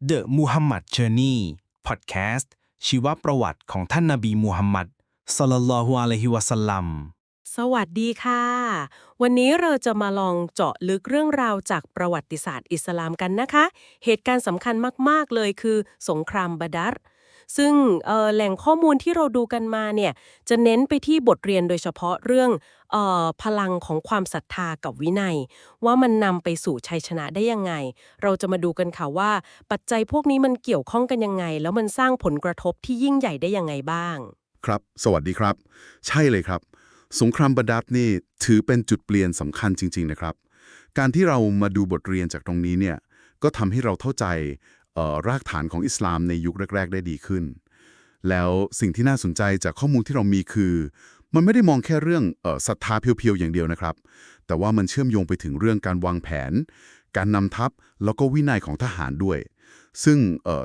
The Muhammad Journey Podcast ชีวประวัติของท่านนบีมูฮัมมัดสลลัลลอฮุอะลัยฮิวะสัลลัม สวัสดีค่ะ วันนี้เราจะมาลองเจาะลึกเรื่องราวจากประวัติศาสตร์อิสลามกันนะคะ เหตุการณ์สำคัญมาก ๆ เลยคือ สงครามบาดัร ซึ่งออแหล่งข้อมูลที่เราดูกันมาเนี่ยจะเน้นไปที่บทเรียนโดยเฉพาะเรื่องออพลังของความศรัทธากับวินัย ว่ามันนำไปสู่ชัยชนะได้ยังไง เราจะมาดูกันค่ะว่า ปัจจัยพวกนี้มันเกี่ยวข้องกันยังไง แล้วมันสร้างผลกระทบที่ยิ่งใหญ่ได้ยังไงบ้าง ครับ สวัสดีครับ ใช่เลยครับ สงครามบดัดนี่ถือเป็นจุดเปลี่ยนสำคัญจริง ๆ นะครับ การที่เรามาดูบทเรียนจากตรงนี้เนี่ยก็ทำให้เราเข้าใจ รากฐานของอิสลามในยุคแรก ๆ ได้ดีขึ้น แล้วสิ่งที่น่าสนใจจากข้อมูลที่เรามีคือ มันไม่ได้มองแค่เรื่องศรัทธาเพียวๆอย่างเดียวนะครับ แต่ว่ามันเชื่อมโยงไปถึงเรื่องการวางแผน การนำทัพแล้วก็วินัยของทหารด้วย ซึ่ง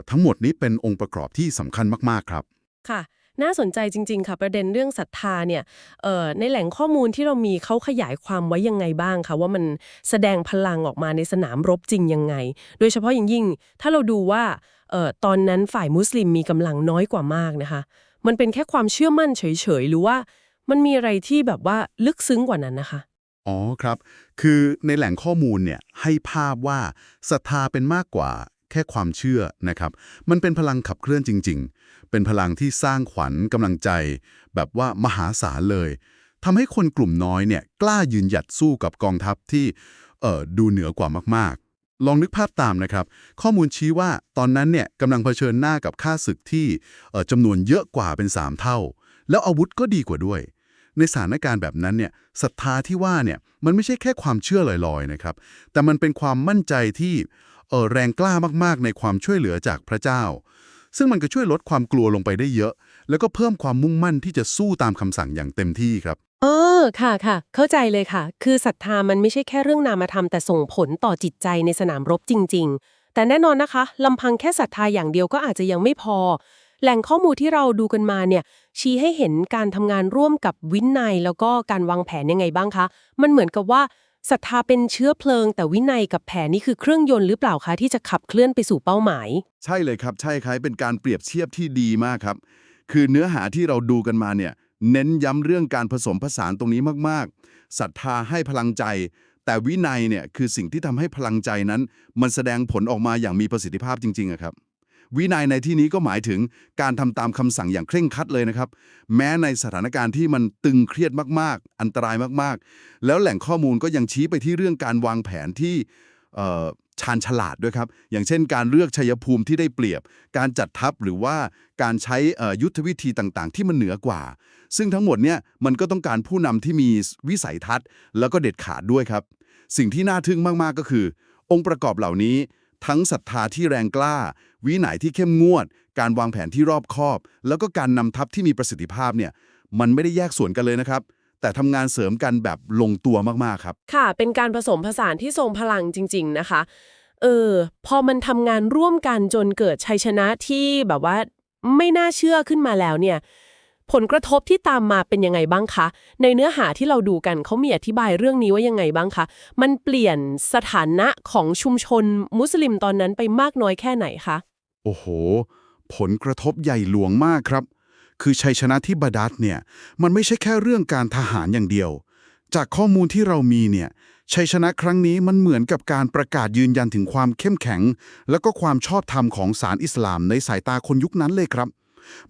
ทั้งหมดนี้เป็นองค์ประกอบที่สำคัญมากๆครับ ค่ะ น่าสนใจจริง ๆ ค่ะ ประเด็นเรื่องศรัทธาเนี่ยเออในแหล่งข้อมูลที่เรามีเขาขยายความไว้ยังไงบ้างคะว่ามันแสดงพลังออกมาในสนามรบจริงยังไง โดยเฉพาะอย่างยิ่ง ถ้าเราดูว่าเออตอนนั้นฝ่ายมุสลิมมีกำลังน้อยกว่ามากนะคะ มันเป็นแค่ความเชื่อมั่นเฉยๆหรือว่ามันมีอะไรที่แบบว่าลึกซึ้งกว่านั้นนะคะอ๋อครับ คือในแหล่งข้อมูลเนี่ยให้ภาพว่าศรัทธาเป็นมากกว่า แค่ความเชื่อนะครับ มันเป็นพลังขับเคลื่อนจริง ๆ เป็นพลังที่สร้างขวัญกำลังใจ แบบว่ามหาศาลเลยทำให้คนกลุ่มน้อยเนี่ยกล้ายืนหยัดสู้กับกองทัพที่เอ่อดูเหนือกว่ามากๆ ลองนึกภาพตามนะครับ ข้อมูลชี้ว่าตอนนั้นเนี่ยกำลังเผชิญหน้ากับข้าศึกที่เอ่อจำนวนเยอะกว่าเป็น 3 เท่า แล้วอาวุธก็ดีกว่าด้วย ในสถานการณ์แบบนั้นเนี่ยศรัทธาที่ว่าเนี่ยมันไม่ใช่แค่ความเชื่อลอยๆนะครับ แต่มันเป็นความมั่นใจที่ ออแรงกล้ามากๆ ในความช่วยเหลือจากพระเจ้า ซึ่งมันก็ช่วยลดความกลัวลงไปได้เยอะ แล้วก็เพิ่มความมุ่งมั่นที่จะสู้ตามคำสั่งอย่างเต็มที่ครับเออค่ะค่ะ เข้าใจเลยค่ะ คือศรัทธามันไม่ใช่แค่เรื่องนามธรรมแต่ส่งผลต่อจิตใจในสนามรบจริง ๆ แต่แน่นอนนะคะลำพังแค่ศรัทธาอย่างเดียวก็อาจจะยังไม่พอ แหล่งข้อมูลที่เราดูกันมาเนี่ย ชี้ให้เห็นการทำงานร่วมกับวินัยแล้วก็การวางแผนยังไงบ้างคะ มันเหมือนกับว่า ศรัทธาเป็นเชื้อเพลิง แต่วินัยกับแผนนี่คือเครื่องยนต์หรือเปล่าคะที่จะขับเคลื่อนไปสู่เป้าหมาย ใช่เลยครับใช่ครับเป็นการเปรียบเทียบที่ดีมากครับ คือเนื้อหาที่เราดูกันมาเนี่ยเน้นย้ำเรื่องการผสมผสานตรงนี้มากๆศรัทธาให้พลังใจ แต่วินัยเนี่ยคือสิ่งที่ทำให้พลังใจนั้น มันแสดงผลออกมาอย่างมีประสิทธิภาพจริงๆอะครับ วินัยในที่นี้ก็หมายถึงการทำตามคำสั่งอย่างเคร่งครัดเลยนะครับ แม้ในสถานการณ์ที่มันตึงเครียดมากๆ อันตรายมากๆ แล้วแหล่งข้อมูลก็ยังชี้ไปที่เรื่องการวางแผนที่ชาญฉลาดด้วยครับ อย่างเช่นการเลือกชัยภูมิที่ได้เปรียบ การจัดทัพหรือว่าการใช้ยุทธวิธีต่างๆ ที่มันเหนือกว่า ซึ่งทั้งหมดเนี่ยมันก็ต้องการผู้นำที่มีวิสัยทัศน์ แล้วก็เด็ดขาดด้วยครับ สิ่งที่น่าทึ่งมากๆก็คือ องค์ประกอบเหล่านี้ ทั้งศรัทธาที่แรงกล้า วินัยที่เข้มงวด การวางแผนที่รอบคอบ แล้วก็การนำทัพที่มีประสิทธิภาพเนี่ยมันไม่ได้แยกส่วนกันเลยนะครับ แต่ทำงานเสริมกันแบบลงตัวมากๆครับ ค่ะ เป็นการผสมผสานที่ทรงพลังจริง ๆ นะคะเออพอมันทำงานร่วมกันจนเกิดชัยชนะที่แบบว่าไม่น่าเชื่อขึ้นมาแล้วเนี่ย ผลกระทบที่ตามมาเป็นยังไงบ้างคะ ในเนื้อหาที่เราดูกันเขามีอธิบายเรื่องนี้ว่ายังไงบ้างคะ มันเปลี่ยนสถานะของชุมชนมุสลิมตอนนั้นไปมากน้อยแค่ไหนคะ โอ้โห ผลกระทบใหญ่หลวงมากครับ คือชัยชนะที่บาดัดเนี่ย มันไม่ใช่แค่เรื่องการทหารอย่างเดียว จากข้อมูลที่เรามีเนี่ยชัยชนะครั้งนี้มันเหมือนกับการประกาศยืนยันถึงความเข้มแข็ง แล้วก็ความชอบธรรมของศาลอิสลามในสายตาคนยุคนั้นเลยครับ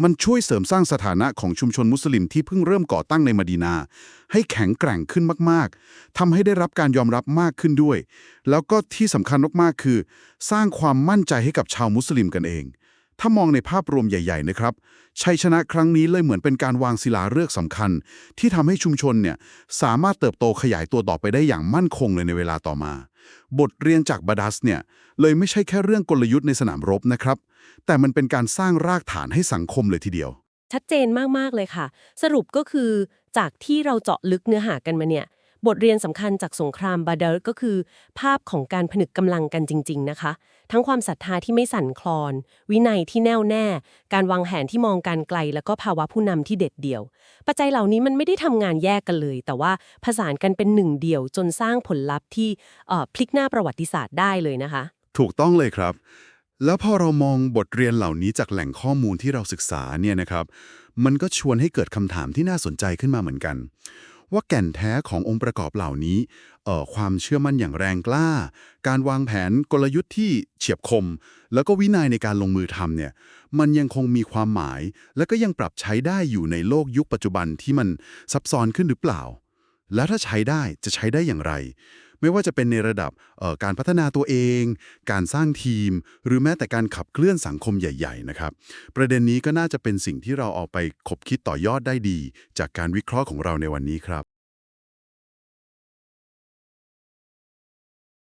มันช่วยเสริมสร้างสถานะของชุมชนมุสลิมที่เพิ่งเริ่มก่อตั้งในมดีนา ให้แข็งแกร่งขึ้นมาก ๆทำให้ได้รับการยอมรับมากขึ้นด้วย แล้วก็ที่สำคัญมาก ๆ คือ สร้างความมั่นใจให้กับชาวมุสลิมกันเอง ถ้ามองในภาพรวมใหญ่ ๆ นะครับ ชัยชนะครั้งนี้เลยเหมือนเป็นการวางศิลาฤกษ์สำคัญ ที่ทำให้ชุมชนเนี่ยสามารถเติบโตขยายตัวต่อไปได้อย่างมั่นคงเลยในเวลาต่อมา บทเรียนจากบาดัสเนี่ยเลยไม่ใช่แค่เรื่องกลยุทธ์ในสนามรบนะครับ แต่มันเป็นการสร้างรากฐานให้สังคมเลยทีเดียว ชัดเจนมากๆเลยค่ะ สรุปก็คือจากที่เราเจาะลึกเนื้อหากันมาเนี่ย บทเรียนสำคัญจากสงครามบาเดอร์ก็คือ ภาพของการผนึกกำลังกันจริง ๆ นะคะ ทั้งความศรัทธาที่ไม่สั่นคลอน วินัยที่แน่วแน่ การวางแผนที่มองการไกล แล้วก็ภาวะผู้นำที่เด็ดเดี่ยว ปัจจัยเหล่านี้มันไม่ได้ทำงานแยกกันเลย แต่ว่าผสานกันเป็นหนึ่งเดียว จนสร้างผลลัพธ์ที่พลิกหน้าประวัติศาสตร์ได้เลยนะคะ ถูกต้องเลยครับ แล้วพอเรามองบทเรียนเหล่านี้จากแหล่งข้อมูลที่เราศึกษาเนี่ยนะครับ มันก็ชวนให้เกิดคำถามที่น่าสนใจขึ้นมาเหมือนกัน ว่าแก่นแท้ขององค์ประกอบเหล่านี้เอ่อความเชื่อมั่นอย่างแรงกล้า การวางแผนกลยุทธ์ที่เฉียบคม แล้วก็วินัยในการลงมือทำเนี่ยมันยังคงมีความหมาย และก็ยังปรับใช้ได้อยู่ในโลกยุคปัจจุบันที่มันซับซ้อนขึ้นหรือเปล่า แล้วถ้าใช้ได้จะใช้ได้อย่างไร ไม่ว่าจะเป็นในระดับการพัฒนาตัวเอง การสร้างทีม หรือแม้แต่การขับเคลื่อนสังคมใหญ่ๆนะครับ ประเด็นนี้ก็น่าจะเป็นสิ่งที่เราเอาไปคบคิดต่อยอดได้ดี จากการวิเคราะห์ของเราในวันนี้ครับ